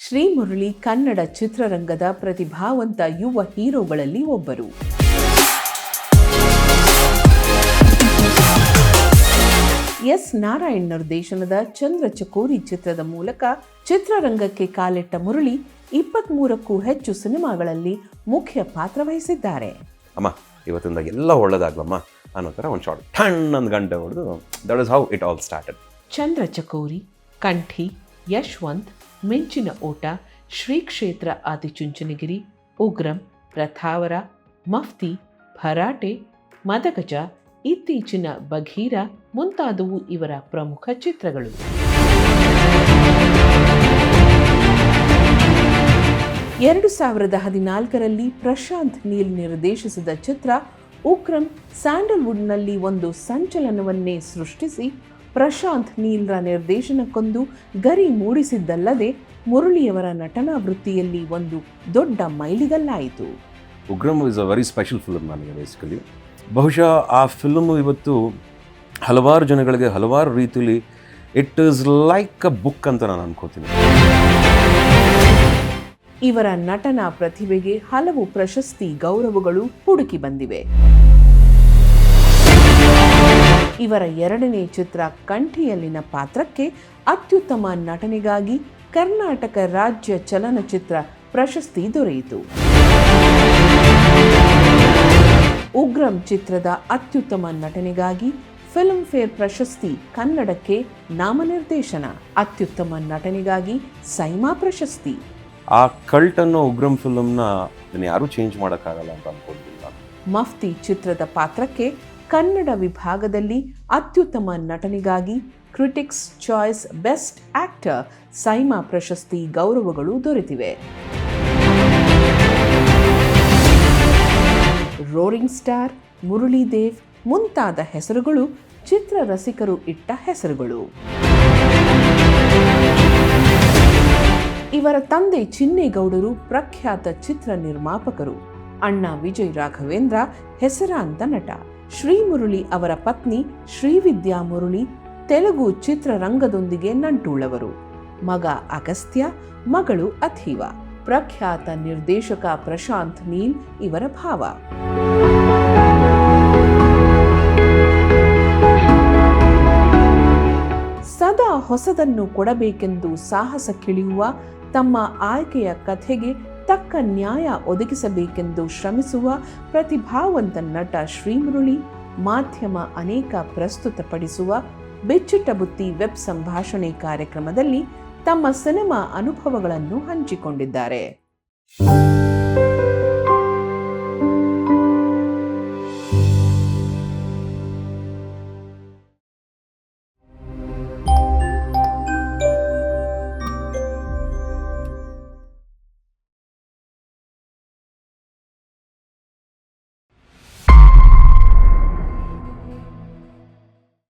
ಶ್ರೀ ಮುರಳಿ ಕನ್ನಡ ಚಿತ್ರರಂಗದ ಪ್ರತಿಭಾವಂತ ಯುವ ಹೀರೋಗಳಲ್ಲಿ ಒಬ್ಬರು. ಎಸ್ ನಾರಾಯಣ್ ನಿರ್ದೇಶನದ ಚಂದ್ರ ಚಕೋರಿ ಚಿತ್ರದ ಮೂಲಕ ಚಿತ್ರರಂಗಕ್ಕೆ ಕಾಲಿಟ್ಟ ಮುರಳಿ ಇಪ್ಪತ್ಮೂರಕ್ಕೂ ಹೆಚ್ಚು ಸಿನಿಮಾಗಳಲ್ಲಿ ಮುಖ್ಯ ಪಾತ್ರ ವಹಿಸಿದ್ದಾರೆ. ಅಮ್ಮ ಇವತ್ತಿಂದ ಎಲ್ಲ ಒಳ್ಳೇದಾಗ್ಲಮ್ಮ ಅನ್ನೋ ಥರ ಒಂದು ಶಾರ್ಟ್ ಗಂಟೆ ಹೊಡೆದು that is how it all started Chandra Chakori Kanti Yashwanth, Minchina Ota Shri ಕ್ಷೇತ್ರ ಆದಿಚುಂಚನಗಿರಿ, ಉಗ್ರಂ ರಥಾವರ ಮಫ್ತಿ, ಭರಾಟೆ, ಮದಗಜ, ಇತ್ತೀಚಿನ ಬಘೀರ ಮುಂತಾದವು ಇವರ ಪ್ರಮುಖ ಚಿತ್ರಗಳು. ಎರಡು ಸಾವಿರದ ಹದಿನಾಲ್ಕರಲ್ಲಿ ಪ್ರಶಾಂತ್ ನೀಲ್ ನಿರ್ದೇಶಿಸಿದ ಚಿತ್ರ ಉಕ್ರಮ್ ಸ್ಯಾಂಡಲ್ವುಡ್ನಲ್ಲಿ ಒಂದು ಸಂಚಲನವನ್ನೇ ಸೃಷ್ಟಿಸಿ ಪ್ರಶಾಂತ್ ನೀಲ್ರ ನಿರ್ದೇಶನಕ್ಕೊಂದು ಗರಿ ಮೂಡಿಸಿದ್ದಲ್ಲದೆ ಮುರಳಿಯವರ ನಟನಾ ವೃತ್ತಿಯಲ್ಲಿ ಒಂದು ದೊಡ್ಡ ಮೈಲಿಗಲ್ಲಾಯಿತು. Ugram is a very special film ನನಗೆ ಬೇಸಿಕಲಿ. ಬಹುಶಃ ಆ ಫಿಲ್ಮು ಇವತ್ತು ಹಲವಾರು ಜನಗಳಿಗೆ ಹಲವಾರು ರೀತಿಯಲ್ಲಿ it is like a book ಅಂತ ನಾನು ಅನ್ಕೋತೀನಿ. ಇವರ ನಟನಾ ಪ್ರತಿಭೆಗೆ ಹಲವು ಪ್ರಶಸ್ತಿ ಗೌರವಗಳು ಹುಡುಕಿ ಬಂದಿವೆ. ಇವರ ಎರಡನೇ ಚಿತ್ರ ಕಂಠಿಯಲ್ಲಿನ ಪಾತ್ರಕ್ಕೆ ಅತ್ಯುತ್ತಮ ನಟನೆಗಾಗಿ ಕರ್ನಾಟಕ ರಾಜ್ಯ ಚಲನಚಿತ್ರ ಪ್ರಶಸ್ತಿ ದೊರೆಯಿತು. ಉಗ್ರಂ ಚಿತ್ರದ ಅತ್ಯುತ್ತಮ ನಟನೆಗಾಗಿ ಫಿಲ್ಮ್ ಫೇರ್ ಪ್ರಶಸ್ತಿ ಕನ್ನಡಕ್ಕೆ ನಾಮನಿರ್ದೇಶನ. ಅತ್ಯುತ್ತಮ ನಟನೆಗಾಗಿ ಸೈಮಾ ಪ್ರಶಸ್ತಿ. ಆ ಕಲ್ಟ್ ಅನ್ನೋ ಉಗ್ರಂ ಫಿಲ್ಮ್ನ ಯಾರು ಯಾರೂ ಚೇಂಜ್ ಮಾಡೋಕ್ಕಾಗಲ್ಲ ಅಂತ ಅನ್ಕೊಂಡಿಲ್ಲ. ಮಫ್ತಿ ಚಿತ್ರದ ಪಾತ್ರಕ್ಕೆ ಕನ್ನಡ ವಿಭಾಗದಲ್ಲಿ ಅತ್ಯುತ್ತಮ ನಟನೆಗಾಗಿ critics choice best actor SIIMA ಪ್ರಶಸ್ತಿ ಗೌರವಗಳು ದೊರೆತಿವೆ. ರೋರಿಂಗ್ ಸ್ಟಾರ್ ಮುರಳೀದೇವ್ ಮುಂತಾದ ಹೆಸರುಗಳು ಚಿತ್ರ ರಸಿಕರು ಇಟ್ಟ ಹೆಸರುಗಳು. ಇವರ ತಂದೆ ಚಿನ್ನೇಗೌಡರು ಪ್ರಖ್ಯಾತ ಚಿತ್ರ ನಿರ್ಮಾಪಕರು. ಅಣ್ಣ ವಿಜಯ್ ರಾಘವೇಂದ್ರ ಹೆಸರಾಂತ ನಟ. ಶ್ರೀ ಮುರಳಿ ಅವರ ಪತ್ನಿ ಶ್ರೀವಿದ್ಯಾ ಮುರುಳಿ ತೆಲುಗು ಚಿತ್ರರಂಗದೊಂದಿಗೆ ನಂಟುಳ್ಳವರು. ಮಗ ಅಗಸ್ತ್ಯ, ಮಗಳು ಅಥೀವ. ಪ್ರಖ್ಯಾತ ನಿರ್ದೇಶಕ ಪ್ರಶಾಂತ್ ನೀಲ್ ಇವರ ಭಾವ. ಸದಾ ಹೊಸದನ್ನು ಕೊಡಬೇಕೆಂದು ಸಾಹಸಕ್ಕಿಳಿಯುವ ತಮ್ಮ ಆಯ್ಕೆಯ ಕಥೆಗೆ ತಕ್ಕ ನ್ಯಾಯ ಒದಗಿಸಬೇಕೆಂದು ಶ್ರಮಿಸುವ ಪ್ರತಿಭಾವಂತ ನಟ ಶ್ರೀಮುರಳಿ, ಮಾಧ್ಯಮ ಅನೇಕ ಪ್ರಸ್ತುತಪಡಿಸುವ ಬೆಚ್ಚುಟ ಬುತ್ತಿ ವೆಬ್ ಸಂಭಾಷಣೆ ಕಾರ್ಯಕ್ರಮದಲ್ಲಿ ತಮ್ಮ ಸಿನಿಮಾ ಅನುಭವಗಳನ್ನು ಹಂಚಿಕೊಂಡಿದ್ದಾರೆ.